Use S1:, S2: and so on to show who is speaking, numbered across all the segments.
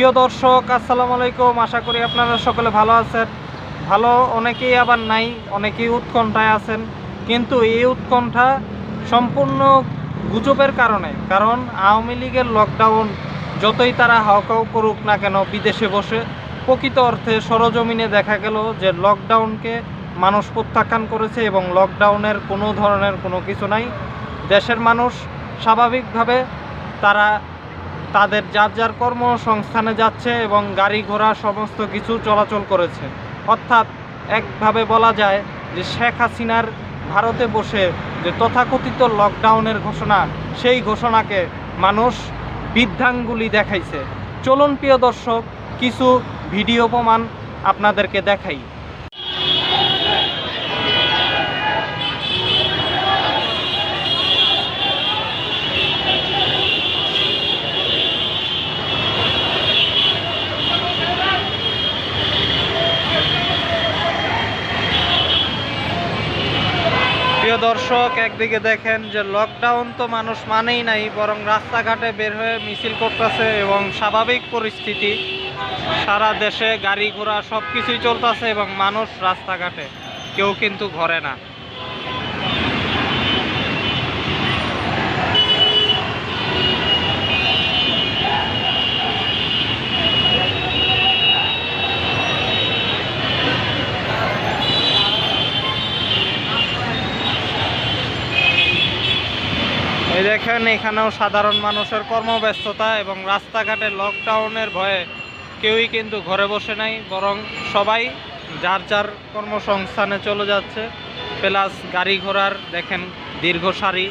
S1: প্রিয় দর্শক, আসসালামু আলাইকুম। আশা করি আপনারা সকলে ভালো আছেন। ভালো অনেকেই আবার নাই, অনেকেই উৎকণ্ঠায় আছেন। কিন্তু এই উৎকণ্ঠা সম্পূর্ণ গুজবের কারণে। কারণ আওয়ামী লীগের লকডাউন যতই তারা হাওকাও করুক না কেন, বিদেশে বসে প্রকৃত অর্থে সরজমিনে দেখা গেল যে লকডাউনকে মানুষ প্রত্যাখ্যান করেছে এবং লকডাউনের কোনো ধরনের কোনো কিছু নাই। দেশের মানুষ স্বাভাবিকভাবে তারা তাদের যার যার কর্মসংস্থানে যাচ্ছে এবং গাড়ি ঘোড়া সমস্ত কিছু চলাচল করেছে। অর্থাৎ একভাবে বলা যায় যে শেখ হাসিনার ভারতে বসে যে তথাকথিত লকডাউনের ঘোষণা, সেই ঘোষণাকে মানুষ বৃদ্ধাঙ্গুলি দেখাইছে। চলুন প্রিয় দর্শক, কিছু ভিডিও প্রমাণ আপনাদেরকে দেখাই। প্রিয় দর্শক, একদিকে দেখেন যে লকডাউন তো মানুষ মানেই নাই, বরং রাস্তাঘাটে বের হয়ে মিছিল করতেছে এবং স্বাভাবিক পরিস্থিতি। সারা দেশে গাড়ি ঘোড়া সব কিছুই চলতেছে এবং মানুষ রাস্তাঘাটে, কেউ কিন্তু ঘরে না এই দেখেন এখানেও সাধারণ মানুষের কর্মব্যস্ততা এবং রাস্তাঘাটে লকডাউনের ভয়ে কেউই কিন্তু ঘরে বসে নাই, বরং সবাই যার যার কর্মসংস্থানে চলে যাচ্ছে। প্লাস গাড়ি ঘোড়ার দেখেন দীর্ঘ সারি।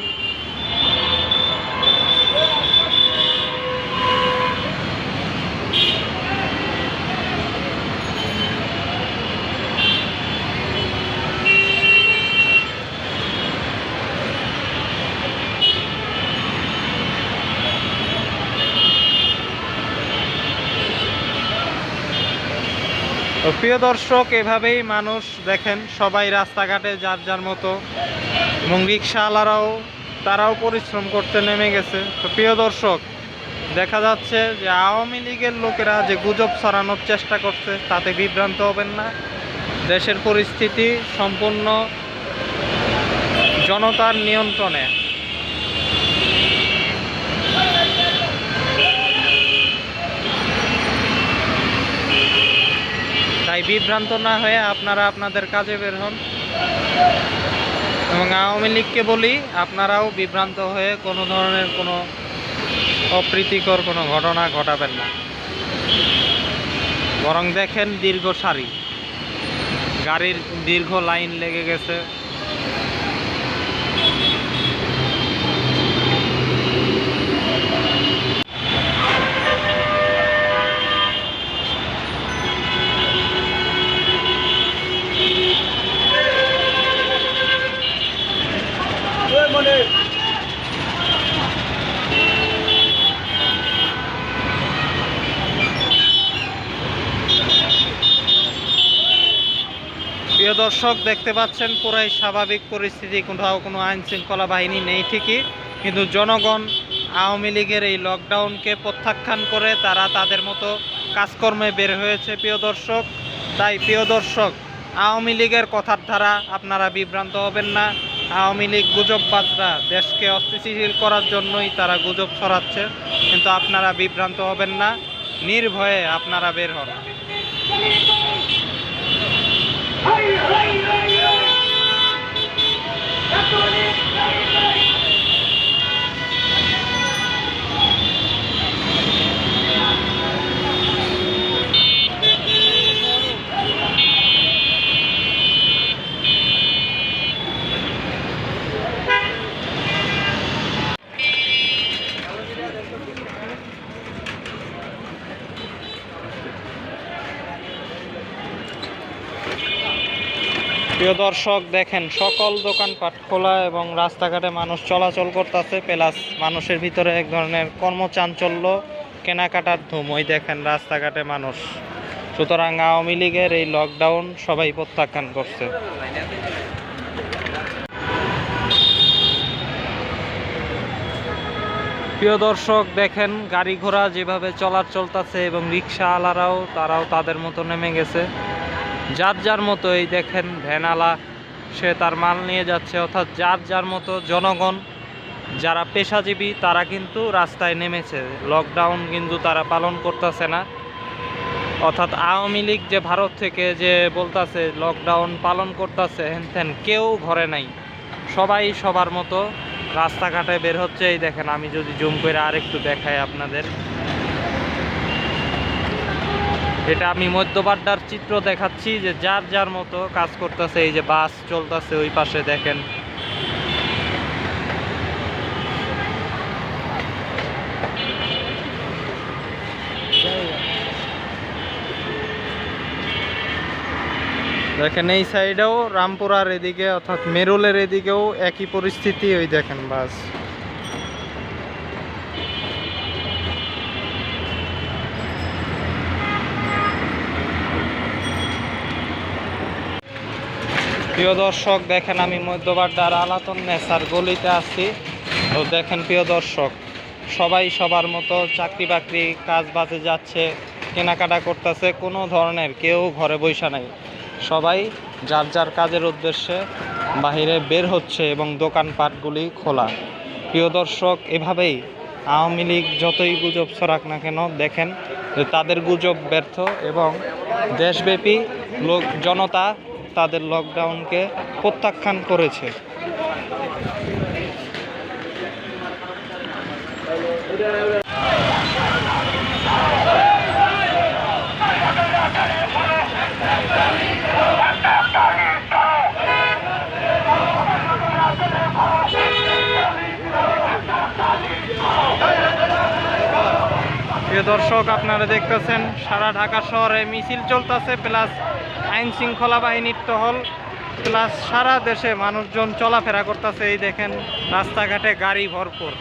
S1: তো প্রিয় দর্শক, এভাবেই মানুষ দেখেন, সবাই রাস্তাঘাটে যার যার মতো। এবং রিক্সাওয়ালারাও, তারাও পরিশ্রম করতে নেমে গেছে। তো প্রিয় দর্শক, দেখা যাচ্ছে যে আওয়ামী লীগের লোকেরা যে গুজব ছড়ানোর চেষ্টা করছে, তাতে বিভ্রান্ত হবেন না। দেশের পরিস্থিতি সম্পূর্ণ জনতার নিয়ন্ত্রণে। তাই বিভ্রান্ত না হয়ে আপনারা আপনাদের কাজে বের হন। এবং আওয়ামী লীগকে বলি, আপনারাও বিভ্রান্ত হয়ে কোনো ধরনের কোনো অপ্রীতিকর কোনো ঘটনা ঘটাবেন না। বরং দেখেন দীর্ঘ সারি। গাড়ির দীর্ঘ লাইন লেগে গেছে প্রিয় দর্শক দেখতে পাচ্ছেন, পুরাই স্বাভাবিক পরিস্থিতি, কোথাও কোনো আইন শৃঙ্খলা বাহিনী নেই ঠিকই, কিন্তু জনগণ আওয়ামী লীগের এই লকডাউনকে প্রত্যাখ্যান করে তারা তাদের মতো কাজকর্মে বের হয়েছে, প্রিয় দর্শক। তাই প্রিয় দর্শক, আওয়ামী লীগের কথার দ্বারা আপনারা বিভ্রান্ত হবেন না। আওয়ামী লীগ গুজববাজরা দেশকে অস্থিতিশীল করার জন্যই তারা গুজব ছড়াচ্ছে, কিন্তু আপনারা বিভ্রান্ত হবেন না, নির্ভয়ে আপনারা বের হন। はいはいはいはい。প্রিয় দর্শক, দেখেন, সকল দোকানপাট খোলা এবং রাস্তাঘাটে মানুষ চলাচল করতেছে। প্লাস মানুষের ভিতরে এক ধরনের কর্মচাঞ্চল্য, কেনাকাটার ধুম ওই দেখেন রাস্তাঘাটে মানুষ। সুতরাং আওয়ামী লীগের এই লকডাউন সবাই প্রত্যাখ্যান করছে। প্রিয় দর্শক, দেখেন, গাড়ি ঘোড়া যেভাবে চলার চলতেছে এবং রিক্সাওয়ালারাও, তারাও তাদের মতো নেমে গেছে। যার যার মতো এই দেখেন ভ্যানালা, সে তার মাল নিয়ে যাচ্ছে। অর্থাৎ যার যার মতো জনগণ, যারা পেশাজীবী, তারা কিন্তু রাস্তায় নেমেছে। লকডাউন কিন্তু তারা পালন করতেছে না। অর্থাৎ আওয়ামী লীগ যে ভারত থেকে যে বলতাছে লকডাউন পালন করতেছে, হেন কেউ ঘরে নাই। সবাই সবার মতো রাস্তাঘাটে বের হচ্ছে। এই দেখেন, আমি যদি জুম করে আরেকটু দেখাই আপনাদের। এটা আমি মধ্যবাড্ডার চিত্র দেখাচ্ছি যে যার যার মতো কাজ করতেছে, এই যে বাস চলতেছে ওই পাশে দেখেন। দেখেন এই সাইডেও রামপুরার এদিকে অর্থাৎ মেরুলের এদিকেও একই পরিস্থিতি, ওই দেখেন বাস। প্রিয় দর্শক, দেখেন আমি মধ্যবাড্ডার আলাতন নেসার গলিতে আছি। তো দেখেন প্রিয় দর্শক, সবাই সবার মতো চাকরি বাকরি কাজ বাজে যাচ্ছে, কেনাকাটা করতেছে, কোনো ধরনের কেউ ঘরে বৈশা নাই। সবাই যার যার কাজের উদ্দেশ্যে বাহিরে বের হচ্ছে এবং দোকানপাটগুলি খোলা। প্রিয় দর্শক, এভাবেই আওয়ামী লীগ যতই গুজব ছড়াক না কেন, দেখেন তাদের গুজব ব্যর্থ এবং দেশব্যাপী লোক, জনতা তাদের লকডাউনকে প্রত্যাখ্যান করেছে। প্রিয় দর্শক, আপনারা দেখতেছেন সারা ঢাকা শহরে মিছিল চলতেছে, প্লাস আইন শৃঙ্খলা বাহিনীর টহল, প্লাস সারা দেশে মানুষজন চলাফেরা করতেছে। এই দেখেন, রাস্তাঘাটে গাড়ি ভরপুর।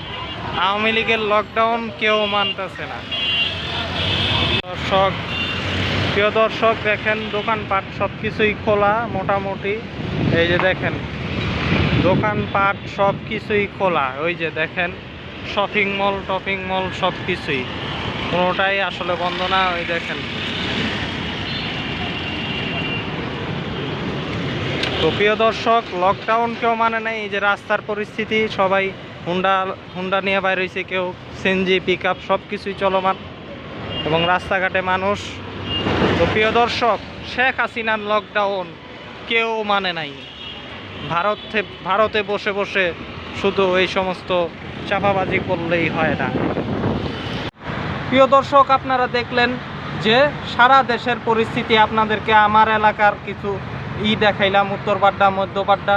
S1: আওয়ামী লীগের লকডাউন কেউ মানতেছে না। দর্শক, প্রিয় দর্শক, দেখেন, দোকানপাট সব কিছুই খোলা, মোটামুটি। এই যে দেখেন, দোকানপাট সব কিছুই খোলা। ওই যে দেখেন শপিং মল টপিং মল সব কিছুই কোনোটাই আসলে বন্ধ না, ওই দেখেন। তো প্রিয় দর্শক লকডাউন কেউ মানে নাই যে রাস্তার পরিস্থিতি, সবাই হুন্ডা হুন্ডা নিয়ে বাইর হয়েছে কেউ সিএনজি পিক আপ সব কিছুই চলমান এবং রাস্তাঘাটে মানুষ। তো প্রিয় দর্শক, শেখ হাসিনার লকডাউন কেউ মানে নাই। ভারতে ভারতে বসে বসে শুধু এই সমস্ত চাপাবাজি করলেই হয় না। প্রিয় দর্শক, আপনারা দেখলেন যে সারা দেশের পরিস্থিতি, আপনাদেরকে আমার এলাকার কিছু ই দেখাইলাম উত্তরপাড্ডা মধ্যপাড্ডা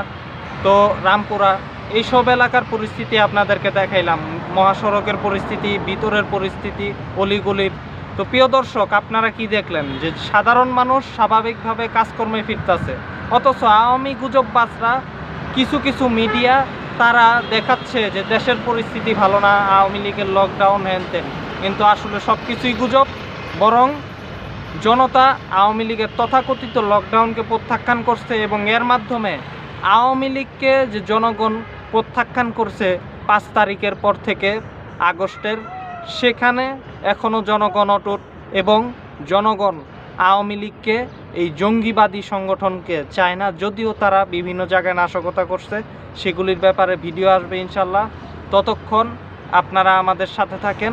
S1: তো রামপুরা, এইসব এলাকার পরিস্থিতি আপনাদেরকে দেখাইলাম। মহাসড়কের পরিস্থিতি, ভিতরের পরিস্থিতি, অলিগলির। তো প্রিয় দর্শক, আপনারা কি দেখলেন? যে সাধারণ মানুষ স্বাভাবিকভাবে কাজকর্মে ফিরতেছে। অথচ আওয়ামী গুজববাজরা, কিছু কিছু মিডিয়া, তারা দেখাচ্ছে যে দেশের পরিস্থিতি ভালো না, আওয়ামী লীগের লকডাউন হ্যান। কিন্তু আসলে সব কিছুই গুজব, বরং জনতা আওয়ামী লীগের তথাকথিত লকডাউনকে প্রত্যাখ্যান করছে এবং এর মাধ্যমে আওয়ামী লীগকে যে জনগণ প্রত্যাখ্যান করছে পাঁচ তারিখের পর থেকে আগস্টের, সেখানে এখনও জনগণ অটুট এবং জনগণ আওয়ামী লীগকে এই জঙ্গিবাদী সংগঠনকে চায় না। যদিও তারা বিভিন্ন জায়গায় নাশকতা করছে, সেগুলির ব্যাপারে ভিডিও আসবে ইনশাল্লাহ। ততক্ষণ আপনারা আমাদের সাথে থাকেন।